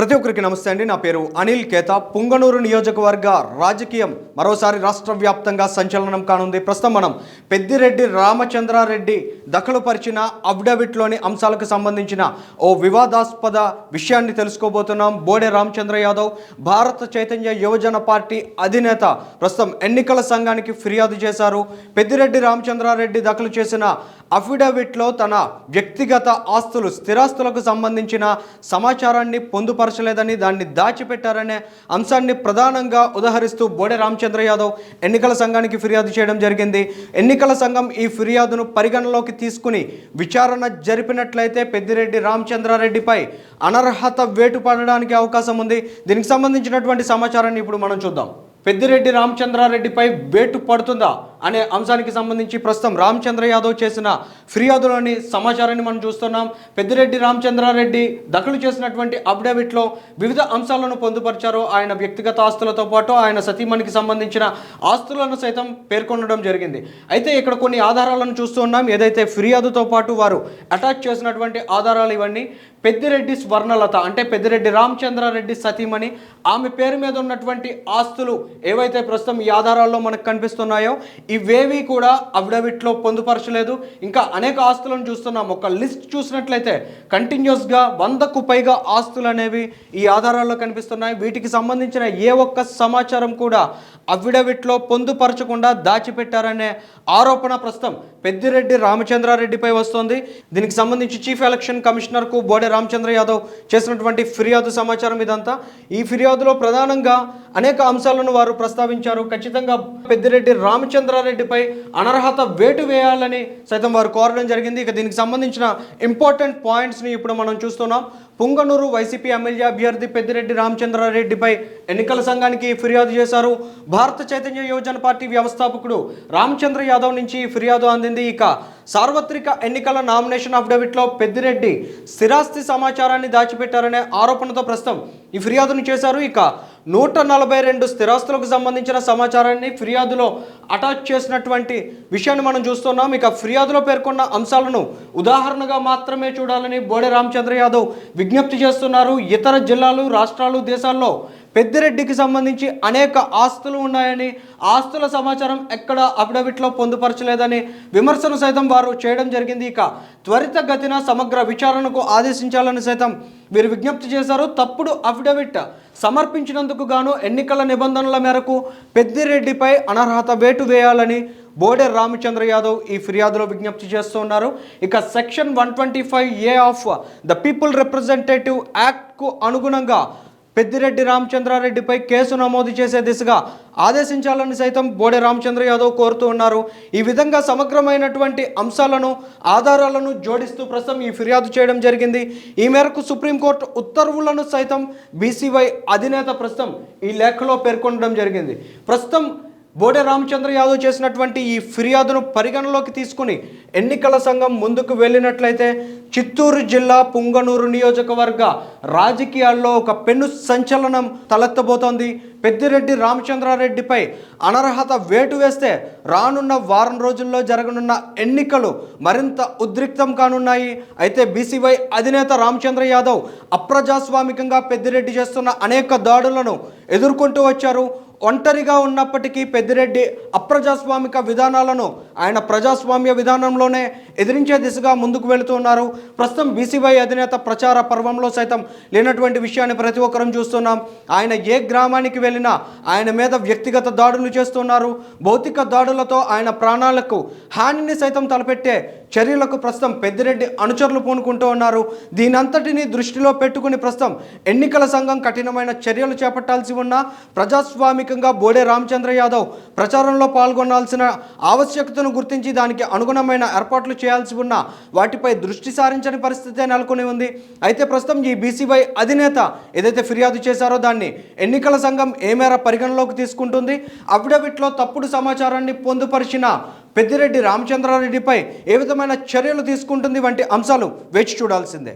ప్రతి ఒక్కరికి నమస్తే అండి. నా పేరు అనిల్ కేత పుంగనూరు నియోజకవర్గ రాజకీయం మరోసారి రాష్ట్ర వ్యాప్తంగా సంచలనం కానుంది. ప్రస్తుతం మనం పెద్దిరెడ్డి రామచంద్రారెడ్డి దఖలుపరిచిన అఫిడవిట్లోని అంశాలకు సంబంధించిన ఓ వివాదాస్పద విషయాన్ని తెలుసుకోబోతున్నాం. బోడే రామచంద్ర యాదవ్ భారత చైతన్య యువజన పార్టీ అధినేత ప్రస్తుతం ఎన్నికల సంఘానికి ఫిర్యాదు చేశారు. పెద్దిరెడ్డి రామచంద్రారెడ్డి దఖలు చేసిన అఫిడవిట్లో తన వ్యక్తిగత ఆస్తులు స్థిరాస్తులకు సంబంధించిన సమాచారాన్ని పొందుపరచలేదని దాన్ని దాచిపెట్టారనే అంశాన్ని ప్రధానంగా ఉదహరిస్తూ బోడే రామచంద్ర యాదవ్ ఎన్నికల సంఘానికి ఫిర్యాదు చేయడం జరిగింది. ఎన్నికల సంఘం ఈ ఫిర్యాదును పరిగణలోకి తీసుకుని విచారణ జరిపినట్లయితే పెద్దిరెడ్డి రామచంద్రారెడ్డిపై అనర్హత వేటు పడడానికి అవకాశం ఉంది. దీనికి సంబంధించినటువంటి సమాచారాన్ని ఇప్పుడు మనం చూద్దాం. పెద్దిరెడ్డి రామచంద్రారెడ్డిపై వేటు పడుతుందా? అనే అంశానికి సంబంధించి ప్రస్తుతం రామచంద్ర యాదవ్ చేసిన ఫిర్యాదులోని సమాచారాన్ని మనం చూస్తున్నాం. పెద్దిరెడ్డి రామచంద్రారెడ్డి దఖలు చేసినటువంటి అఫిడవిట్లో వివిధ అంశాలను పొందుపరిచారు. ఆయన వ్యక్తిగత ఆస్తులతో పాటు ఆయన సతీమణికి సంబంధించిన ఆస్తులను సైతం పేర్కొనడం జరిగింది. అయితే ఇక్కడ కొన్ని ఆధారాలను చూస్తున్నాం ఏదైతే ఫిర్యాదుతో పాటు వారు అటాచ్ చేసినటువంటి ఆధారాలు ఇవన్నీ పెద్దిరెడ్డి స్వర్ణలత అంటే పెద్దిరెడ్డి రామచంద్రారెడ్డి సతీమణి ఆమె పేరు మీద ఉన్నటువంటి ఆస్తులు ఏవైతే ప్రస్తుతం ఈ ఆధారాల్లో మనకు కనిపిస్తున్నాయో ఇవేవి కూడా అఫిడవిట్లో పొందుపరచలేదు. ఇంకా అనేక ఆస్తులను చూస్తున్నాం. ఒక లిస్ట్ చూసినట్లయితే కంటిన్యూస్గా వందకు పైగా ఆస్తులు అనేవి ఈ ఆధారాల్లో కనిపిస్తున్నాయి. వీటికి సంబంధించిన ఏ ఒక్క సమాచారం కూడా అఫిడవిట్లో పొందుపరచకుండా దాచిపెట్టారనే ఆరోపణ ప్రస్తుతం పెద్దిరెడ్డి రామచంద్రారెడ్డిపై వస్తోంది. దీనికి సంబంధించి చీఫ్ ఎలక్షన్ కమిషనర్కు బోడే రామచంద్ర యాదవ్ చేసినటువంటి ఫిర్యాదు సమాచారం ఇదంతా. ఈ ఫిర్యాదులో ప్రధానంగా అనేక అంశాలను వారు ప్రస్తావించారు. ఖచ్చితంగా పెద్దిరెడ్డి రామచంద్ర రెడ్డిపై అనర్హత వేటు వేయాలని సైతం వారు కోరడం జరిగింది. ఇక దీనికి సంబంధించిన ఇంపార్టెంట్ పాయింట్స్ని ఇప్పుడు మనం చూస్తున్నాం. పుంగనూరు వైసీపీ ఎమ్మెల్యే అభ్యర్థి పెద్దిరెడ్డి రామచంద్రారెడ్డిపై ఎన్నికల సంఘానికి ఫిర్యాదు చేశారు. భారత చైతన్య యువజన పార్టీ వ్యవస్థాపకుడు రామచంద్ర యాదవ్ నుంచి ఫిర్యాదు అందింది. ఇక సార్వత్రిక ఎన్నికల నామినేషన్ అఫిడవిట్లో పెద్దిరెడ్డి స్థిరాస్తి సమాచారాన్ని దాచిపెట్టారనే ఆరోపణతో ప్రస్తుతం ఈ ఫిర్యాదును చేశారు. ఇక నూట నలభై రెండు స్థిరాస్తులకు సంబంధించిన సమాచారాన్ని ఫిర్యాదులో అటాచ్ చేసినటువంటి విషయాన్ని మనం చూస్తున్నాం. ఇక ఫిర్యాదులో పేర్కొన్న అంశాలను ఉదాహరణగా మాత్రమే చూడాలని బోడే రామచంద్ర యాదవ్ విజ్ఞప్తి చేస్తున్నారు. ఇతర జిల్లాలు రాష్ట్రాలు దేశాల్లో పెద్దిరెడ్డికి సంబంధించి అనేక ఆస్తులు ఉన్నాయని ఆస్తుల సమాచారం ఎక్కడ అఫిడవిట్లో పొందుపరచలేదని విమర్శను సైతం వారు చేయడం జరిగింది. ఇక త్వరితగతిన సమగ్ర విచారణకు ఆదేశించాలని సైతం వీరు విజ్ఞప్తి చేశారు. తప్పుడు అఫిడవిట్ సమర్పించినందుకు గాను ఎన్నికల నిబంధనల మేరకు పెద్దిరెడ్డిపై అనర్హత వేటు వేయాలని బోడే రామచంద్ర యాదవ్ ఈ ఫిర్యాదులో విజ్ఞప్తి చేస్తున్నారు. ఇక section one twenty five A of the people representative యాక్ట్కు అనుగుణంగా పెద్దిరెడ్డి రామచంద్రారెడ్డిపై కేసు నమోదు చేసే దిశగా ఆదేశించాలని సైతం బోడే రామచంద్ర యాదవ్ కోరుతూ ఉన్నారు. ఈ విధంగా సమగ్రమైనటువంటి అంశాలను ఆధారాలను జోడిస్తూ ప్రస్తుతం ఈ ఫిర్యాదు చేయడం జరిగింది. ఈ మేరకు సుప్రీంకోర్టు ఉత్తర్వులను సైతం బీసీవై అధినేత ప్రస్తుతం ఈ లేఖలో పేర్కొనడం జరిగింది. ప్రస్తుతం బోడే రామచంద్ర యాదవ్ చేసినటువంటి ఈ ఫిర్యాదును పరిగణలోకి తీసుకుని ఎన్నికల సంఘం ముందుకు వెళ్ళినట్లయితే చిత్తూరు జిల్లా పుంగనూరు నియోజకవర్గ రాజకీయాల్లో ఒక పెను సంచలనం తలెత్తబోతోంది. పెద్దిరెడ్డి రామచంద్రారెడ్డిపై అనర్హత వేటు వేస్తే రానున్న వారం రోజుల్లో జరగనున్న ఎన్నికలు మరింత ఉద్రిక్తం కానున్నాయి. అయితే బీసీవై అధినేత రామచంద్ర యాదవ్ అప్రజాస్వామికంగా పెద్దిరెడ్డి చేస్తున్న అనేక దాడులను ఎదుర్కొంటూ వచ్చారు. ఒంటరిగా ఉన్నప్పటికీ పెద్దిరెడ్డి అప్రజాస్వామిక విధానాలను ఆయన ప్రజాస్వామ్య విధానంలోనే ఎదిరించే దిశగా ముందుకు వెళుతున్నారు ప్రస్తుతం బీసీవై అధినేత ప్రచార పర్వంలో సైతం లేనటువంటి విషయాన్ని ప్రతి ఒక్కరం చూస్తున్నాం. ఆయన ఏ గ్రామానికి వెళ్ళినా ఆయన మీద వ్యక్తిగత దాడులు చేస్తున్నారు భౌతిక దాడులతో ఆయన ప్రాణాలకు హానిని సైతం తలపెట్టే చర్యలకు ప్రస్తుతం పెద్దిరెడ్డి అనుచరులు పూనుకుంటూ ఉన్నారు. దీనంతటిని దృష్టిలో పెట్టుకుని ప్రస్తుతం ఎన్నికల సంఘం కఠినమైన చర్యలు చేపట్టాల్సి ఉన్న ప్రజాస్వామికంగా బోడే రామచంద్ర యాదవ్ ప్రచారంలో పాల్గొనాల్సిన ఆవశ్యకతను గుర్తించి దానికి అనుగుణమైన ఏర్పాట్లు చేయాల్సి ఉన్న వాటిపై దృష్టి సారించని పరిస్థితి నెలకొని ఉంది. అయితే ప్రస్తుతం ఈ బీసీవై అధినేత ఏదైతే ఫిర్యాదు చేశారో దాన్ని ఎన్నికల సంఘం ఏ మేర పరిగణలోకి తీసుకుంటుంది? అఫిడవిట్లో తప్పుడు సమాచారాన్ని పొందుపరిచిన పెద్దిరెడ్డి రామచంద్రారెడ్డిపై ఏ విధమైన చర్యలు తీసుకుంటుంది వంటి అంశాలు వేచి చూడాల్సిందే.